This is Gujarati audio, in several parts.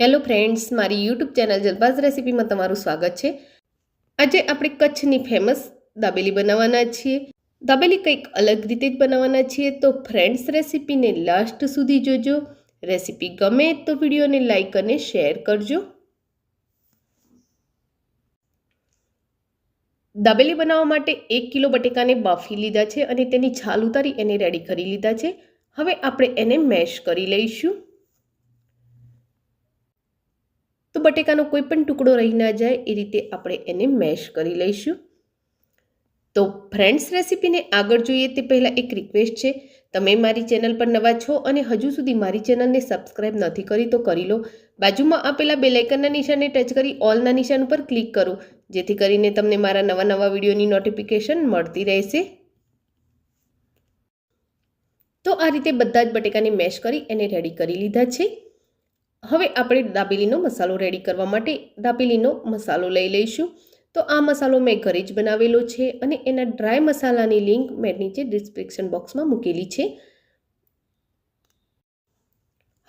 હેલો ફ્રેન્ડ્સ મારી યુટ્યુબ ચેનલ જલબાઝ રેસીપીમાં તમારું સ્વાગત છે. આજે આપણે કચ્છની ફેમસ દાબેલી બનાવવાના છીએ. દાબેલી કંઈક અલગ રીતે જ બનાવવાના છીએ, તો ફ્રેન્ડ્સ રેસીપીને લાસ્ટ સુધી જોજો. રેસીપી ગમે તો વિડીયોને લાઇક અને શેર કરજો. દાબેલી બનાવવા માટે એક કિલો બટેકાને બાફી લીધા છે અને તેની છાલ ઉતારી એને રેડી કરી લીધા છે. હવે આપણે એને મેશ કરી લઈશું. તો બટેકાનો કોઈ પણ ટુકડો રહી ના જાય એ રીતે આપણે એને મેશ કરી લઈશું. તો ફ્રેન્ડ્સ રેસિપીને આગળ જોઈએ તે પહેલાં એક રિક્વેસ્ટ છે. તમે મારી ચેનલ પર નવા છો અને હજુ સુધી મારી ચેનલને સબસ્ક્રાઇબ નથી કરી તો કરી લો. બાજુમાં આપેલા બેલાઇકનના નિશાને ટચ કરી ઓલના નિશાન ઉપર ક્લિક કરો. જેથી કરીને તમને મારા નવા નવા વિડીયોની નોટિફિકેશન મળતી રહેશે. તો આ રીતે બધા જ બટેકાને મેશ કરી એને રેડી કરી લીધા છે. હવે આપણે દાબેલીનો મસાલો રેડી કરવા માટે દાબેલીનો મસાલો લઈ લઈશું. તો આ મસાલો મેં ઘરે જ બનાવેલો છે અને એના ડ્રાય મસાલાની લિંક મેં નીચે ડિસ્ક્રિપ્શન બોક્સમાં મૂકેલી છે.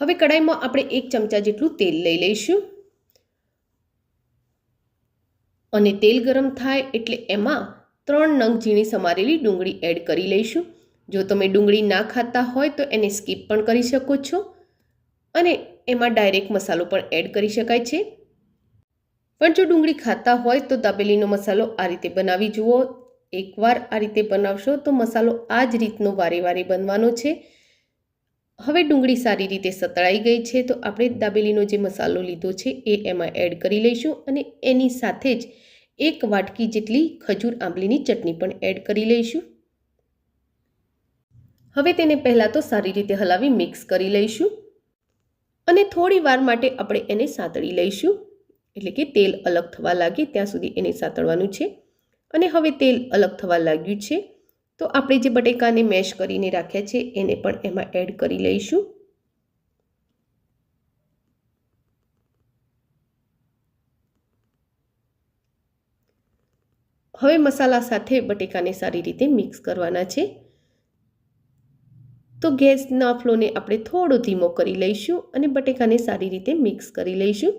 હવે કડાઈમાં આપણે એક ચમચા જેટલું તેલ લઈ લઈશું. અને તેલ ગરમ થાય એટલે એમાં ત્રણ નંગ ઝીણી સમારેલી ડુંગળી એડ કરી લઈશું. જો તમે ડુંગળી ના ખાતા હોય તો એને સ્કીપ પણ કરી શકો છો. અને એમાં ડાયરેક્ટ મસાલો પણ એડ કરી શકાય છે. પણ જો ડુંગળી ખાતા હોય તો દાબેલીનો મસાલો આ રીતે બનાવી જુઓ. એકવાર આ રીતે બનાવશો તો મસાલો આ જ રીતનો વારે વારે બનવાનો છે. હવે ડુંગળી સારી રીતે સતળાઈ ગઈ છે તો આપણે દાબેલીનો જે મસાલો લીધો છે એ એમાં એડ કરી લઈશું અને એની સાથે જ એક વાટકી જેટલી ખજૂર આંબલીની ચટણી પણ એડ કરી લઈશું. હવે તેને પહેલાં તો સારી રીતે હલાવી મિક્સ કરી લઈશું. અને થોડી વાર માટે આપણે એને સાતળી લઈશું. એટલે કે તેલ અલગ થવા લાગે ત્યાં સુધી એને સાતળવાનું છે. અને હવે તેલ અલગ થવા લાગ્યું છે. તો આપણે જે બટેકાને મેશ કરીને રાખ્યા છે, એને પણ એમાં એડ કરી લઈશું. હવે મસાલા સાથે બટેકાને સારી રીતે મિક્સ કરવાના છે. તો ગેસના ફ્લોને આપણે થોડો ધીમો કરી લઈશું અને બટેકાને સારી રીતે મિક્સ કરી લઈશું.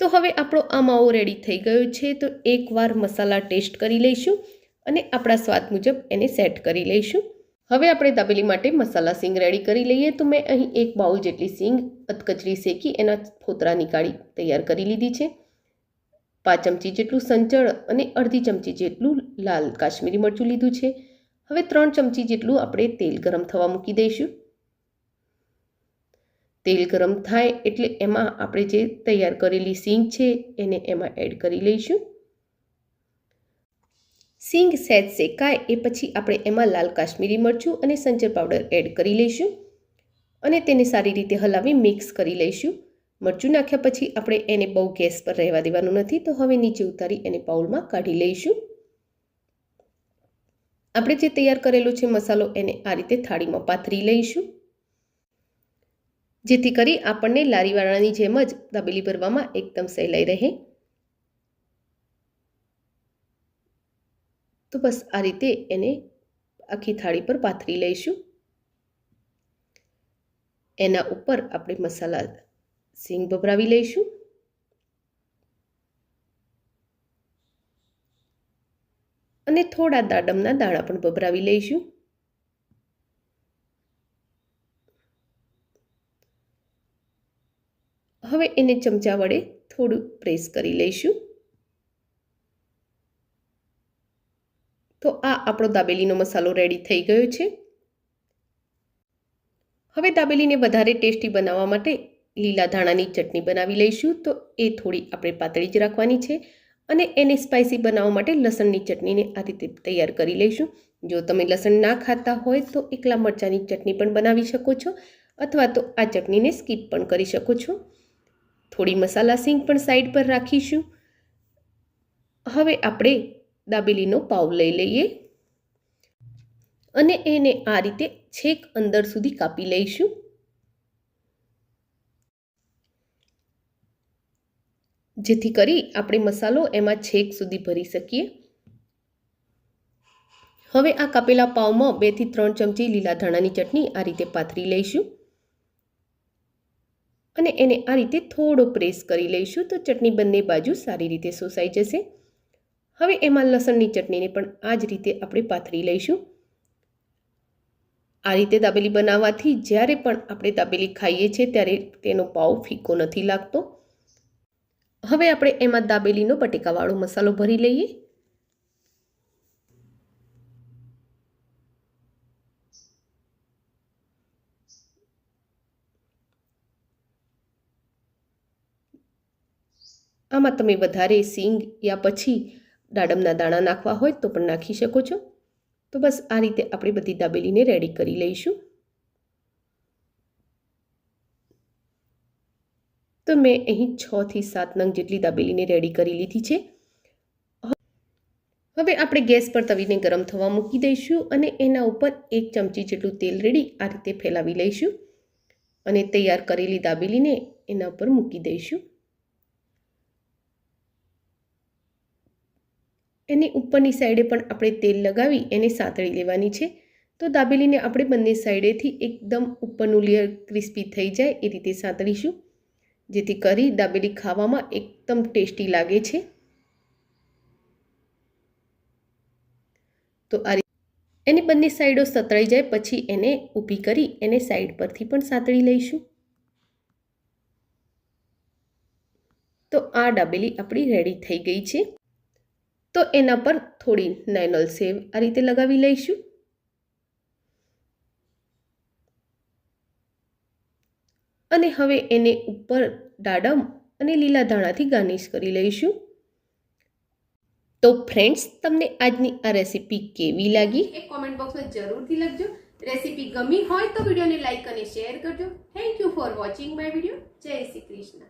તો હવે આપણો આ માવો રેડી થઈ ગયો છે તો એકવાર મસાલા ટેસ્ટ કરી લઈશું અને આપણા સ્વાદ મુજબ એને સેટ કરી લઈશું. હવે આપણે દાબેલી માટે મસાલા સિંગ રેડી કરી લઈએ તો મેં અહીં એક બાઉલ જેટલી સિંગ અધકચરી શેકી એના ફોતરા નીકાળી તૈયાર કરી લીધી છે. પાંચ ચમચી જેટલું સંચળ અને અડધી ચમચી જેટલું લાલ કાશ્મીરી મરચું લીધું છે. હવે ત્રણ ચમચી જેટલું આપણે તેલ ગરમ થવા મૂકી દઈશું. તેલ ગરમ થાય એટલે એમાં આપણે જે તૈયાર કરેલી સિંગ છે એને એમાં એડ કરી લઈશું. સિંગ સહેજ શેકાય એ પછી આપણે એમાં લાલ કાશ્મીરી મરચું અને સંચર પાવડર એડ કરી લઈશું અને તેને સારી રીતે હલાવી મિક્સ કરી લઈશું. મરચું નાખ્યા પછી આપણે એને બહુ ગેસ પર રહેવા દેવાનું નથી તો હવે નીચે ઉતારી એને પાઉલમાં કાઢી લઈશું. આપણે જે તૈયાર કરેલો છે મસાલો એને આ રીતે થાળીમાં પાથરી લઈશું. જેથી કરી આપણને લારીવાળાની જેમ જ દાબેલી ભરવામાં એકદમ સહેલાઈ રહે. તો બસ આ રીતે એને આખી થાળી પર પાથરી લઈશું. એના ઉપર આપણે મસાલા સિંગ ભભરાવી લઈશું. અને થોડા દાડમના દાણા પણ ભભરાવી લઈશું. હવે એને ચમચા વડે થોડું પ્રેસ કરી લઈશું. તો આ આપણો દાબેલીનો મસાલો રેડી થઈ ગયો છે. હવે દાબેલીને વધારે ટેસ્ટી બનાવવા માટે લીલા ધાણાની ચટણી બનાવી લઈશું. તો એ થોડી આપણે પાતળી જ રાખવાની છે. અને એને સ્પાઇસી બનાવવા માટે લસણની ચટણીને આ રીતે તૈયાર કરી લઈશું. જો તમે લસણ ના ખાતા હોય તો એકલા મરચાંની ચટણી પણ બનાવી શકો છો અથવા તો આ ચટણીને સ્કીપ પણ કરી શકો છો. થોડી મસાલા સિંગ પણ સાઈડ પર રાખીશું. હવે આપણે દાબેલીનો પાવ લઈ લઈએ. અને એને આ રીતે છેક અંદર સુધી કાપી લઈશું. જેથી કરી આપણે મસાલો એમાં છેક સુધી ભરી શકીએ. હવે આ કાપેલા પાવમાં બેથી ત્રણ ચમચી લીલા ધાણાની ચટણી આ રીતે પાથરી લઈશું. અને એને આ રીતે થોડો પ્રેસ કરી લઈશું તો ચટણી બંને બાજુ સારી રીતે સોસાઈ જશે. હવે એમાં લસણની ચટણીને પણ આ જ રીતે આપણે પાથરી લઈશું. આ રીતે દાબેલી બનાવવાથી જ્યારે પણ આપણે દાબેલી ખાઈએ છીએ ત્યારે તેનો પાવ ફીકો નથી લાગતો. હવે આપણે એમાં દાબેલીનો બટેકાવાળો મસાલો ભરી લઈએ. આમાં તમે વધારે સિંગ યા પછી દાડમના દાણા નાખવા હોય તો પણ નાખી શકો છો. તો બસ આ રીતે આપણે બધી દાબેલીને રેડી કરી લઈશું. તો મેં અહીં છ થી સાત નંગ જેટલી દાબેલીને રેડી કરી લીધી છે. હવે આપણે ગેસ પર તવીને ગરમ થવા મૂકી દઈશું અને એના ઉપર એક ચમચી જેટલું તેલ રેડી આ રીતે ફેલાવી લઈશું. અને તૈયાર કરેલી દાબેલીને એના ઉપર મૂકી દઈશું. એની ઉપરની સાઈડે પણ આપણે તેલ લગાવી એને સાંતળી લેવાની છે. તો દાબેલીને આપણે બંને સાઈડેથી એકદમ ઉપરનું લેયર ક્રિસ્પી થઈ જાય એ રીતે સાંતળીશું. જેથી કરી દાબેલી ખાવામાં એકદમ ટેસ્ટી લાગે છે. તો આ એની બંને સાઈડો સતળાઈ જાય પછી એને ઊભી કરી એને સાઈડ પરથી પણ સાંતળી લઈશું. તો આ દાબેલી આપણી રેડી થઈ ગઈ છે. તો એના પર થોડી નાયનોલ સેવ આ રીતે લગાવી લઈશું. અને હવે એને ઉપર દાડમ અને લીલા ધાણાથી ગાર્નિશ કરી લઈશું. તો ફ્રેન્ડ્સ, તમને આજની આ રેસીપી કેવી લાગી? એ કોમેન્ટ બોક્સમાં જરૂરથી લખજો. રેસીપી ગમી હોય તો વિડીયોને લાઈક અને શેર કરજો. Thank you for watching my video જય શ્રી કૃષ્ણ.